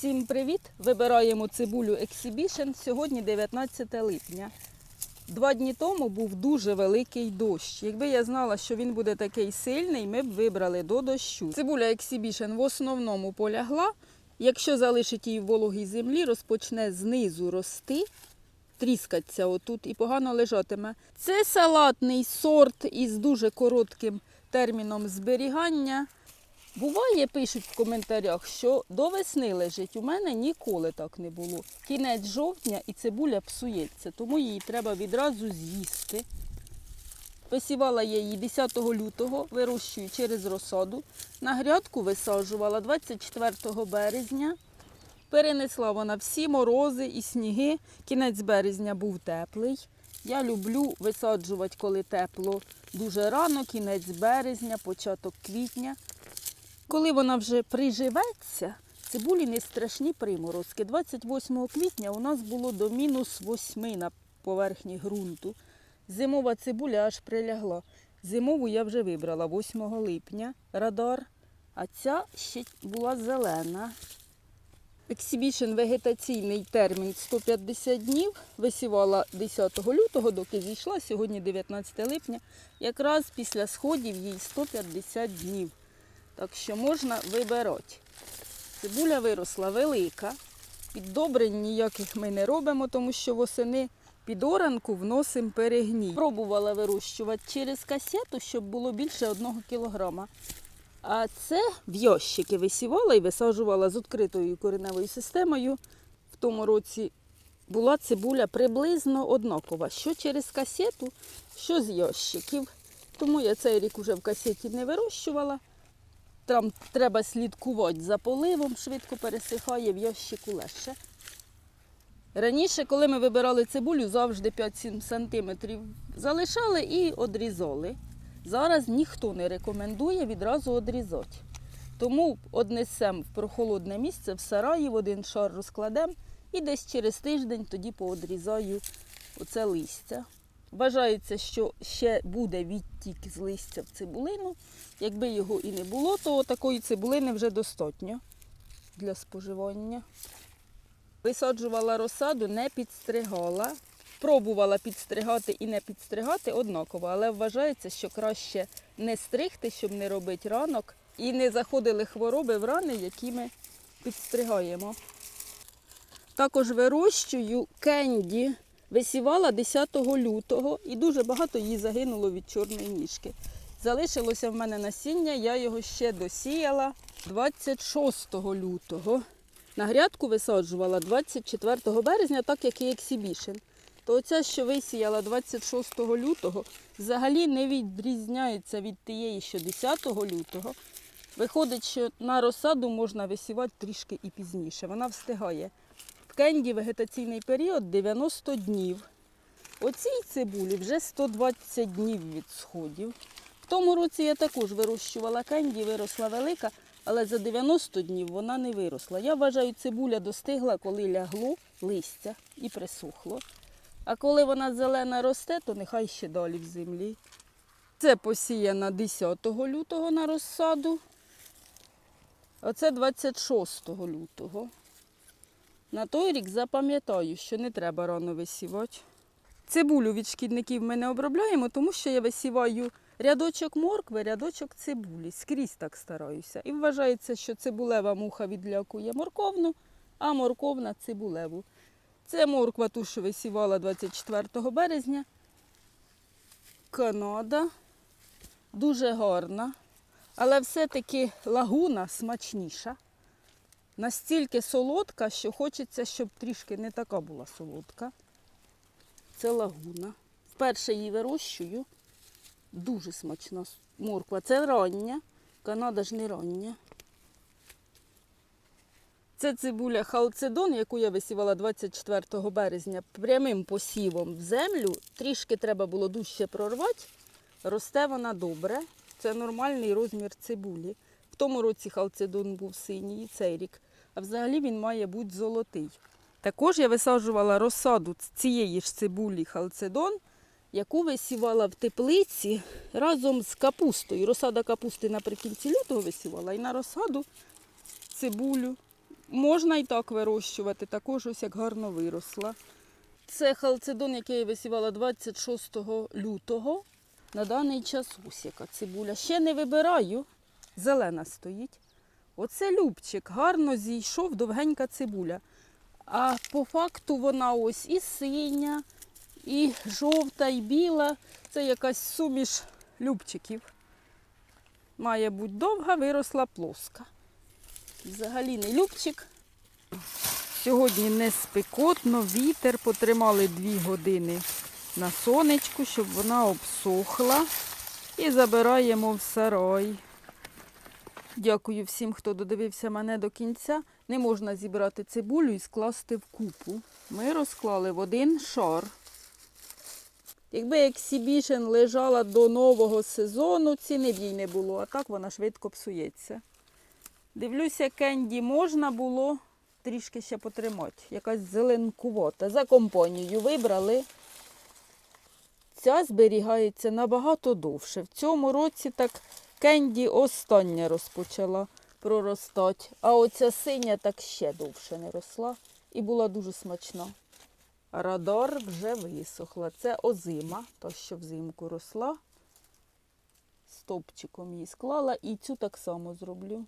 Всім привіт! Вибираємо цибулю Exhibition. Сьогодні 19 липня. Два дні тому був дуже великий дощ. Якби я знала, що він буде такий сильний, ми б вибрали до дощу. Цибуля Exhibition в основному полягла. Якщо залишить її в вологій землі, розпочне знизу рости, тріскатися отут і погано лежатиме. Це салатний сорт із дуже коротким терміном зберігання. Буває, пишуть в коментарях, що до весни лежить. У мене ніколи так не було. Кінець жовтня і цибуля псується, тому її треба відразу з'їсти. Висівала я її 10 лютого, вирощую через розсаду. На грядку висаджувала 24 березня. Перенесла вона всі морози і сніги. Кінець березня був теплий. Я люблю висаджувати, коли тепло дуже рано, кінець березня, початок квітня. Коли вона вже приживеться, цибулі не страшні приморозки. 28 квітня у нас було до мінус 8 на поверхні ґрунту. Зимова цибуля аж прилягла. Зимову я вже вибрала 8 липня радар, а ця ще була зелена. Ексібішн вегетаційний термін 150 днів. Висівала 10 лютого, доки зійшла, сьогодні 19 липня. Якраз після сходів їй 150 днів. Так що можна вибирати. Цибуля виросла велика. Піддобрень ніяких ми не робимо, тому що восени під оранку вносимо перегній. Пробувала вирощувати через касету, щоб було більше 1 кілограма. А це в ящики висівала і висаджувала з відкритою кореневою системою. В тому році була цибуля приблизно однакова, що через касету, що з ящиків. Тому я цей рік уже в касеті не вирощувала. Там треба слідкувати за поливом, швидко пересихає, в ящику легше. Раніше, коли ми вибирали цибулю, завжди 5-7 см залишали і одрізали. Зараз ніхто не рекомендує відразу одрізати. Тому однесемо в прохолодне місце в сараї, в один шар розкладемо і десь через тиждень тоді поодрізаю оце листя. Вважається, що ще буде відтік з листя в цибулину. Якби його і не було, то такої цибулини вже достатньо для споживання. Висаджувала розсаду, не підстригала. Пробувала підстригати і не підстригати однаково, але вважається, що краще не стригти, щоб не робити ранок, і не заходили хвороби в рани, які ми підстригаємо. Також вирощую кенді. Висівала 10 лютого і дуже багато її загинуло від чорної ніжки. Залишилося в мене насіння, я його ще досіяла 26 лютого. На грядку висаджувала 24 березня, так як і ексібішн. То оця, що висіяла 26 лютого, взагалі не відрізняється від тієї, що 10 лютого. Виходить, що на розсаду можна висівати трішки і пізніше. Вона встигає. Кенді вегетаційний період 90 днів. Оцій цибулі вже 120 днів від сходів. В тому році я також вирощувала кенді, виросла велика, але за 90 днів вона не виросла. Я вважаю, цибуля достигла, коли лягло листя і присохло. А коли вона зелена росте, то нехай ще далі в землі. Це посіяна 10 лютого на розсаду. Оце 26 лютого. На той рік запам'ятаю, що не треба рано висівати. Цибулю від шкідників ми не обробляємо, тому що я висіваю рядочок моркви, рядочок цибулі. Скрізь так стараюся. І вважається, що цибулева муха відлякує морковну, а морковна цибулеву. Це морква ту, що висівала 24 березня. Канада. Дуже гарна. Але все-таки лагуна смачніша. Настільки солодка, що хочеться, щоб трішки не така була солодка. Це лагуна. Вперше її вирощую. Дуже смачна морква. Це рання. Канада ж не рання. Це цибуля халцедон, яку я висівала 24 березня прямим посівом в землю. Трішки треба було дужче прорвати. Росте вона добре. Це нормальний розмір цибулі. В тому році халцедон був синій, і цей рік. А взагалі він має бути золотий. Також я висаджувала розсаду цієї ж цибулі халцедон, яку висівала в теплиці разом з капустою. Розсада капусти наприкінці лютого висівала і на розсаду цибулю можна і так вирощувати, також ось як гарно виросла. Це халцедон, який я висівала 26 лютого. На даний час ось цибуля. Ще не вибираю, зелена стоїть. Оце любчик, гарно зійшов довгенька цибуля. А по факту вона ось і синя, і жовта, і біла. Це якась суміш любчиків. Має бути довга, виросла плоска. Взагалі не любчик. Сьогодні не спекотно, вітер потримали дві години на сонечку, щоб вона обсохла. І забираємо в сарай. Дякую всім, хто додивився мене до кінця. Не можна зібрати цибулю і скласти в купу. Ми розклали в один шар. Якби ексібішен лежала до нового сезону, ціни б їй не було, а так вона швидко псується. Дивлюся, кенді можна було трішки ще потримати. Якась зеленкувата. За компанію вибрали. Ця зберігається набагато довше. В цьому році так кенді остання розпочала проростати, а оця синя так ще довше не росла і була дуже смачна. Радар вже висохла. Це озима, та що взимку росла. Стопчиком її склала і цю так само зроблю.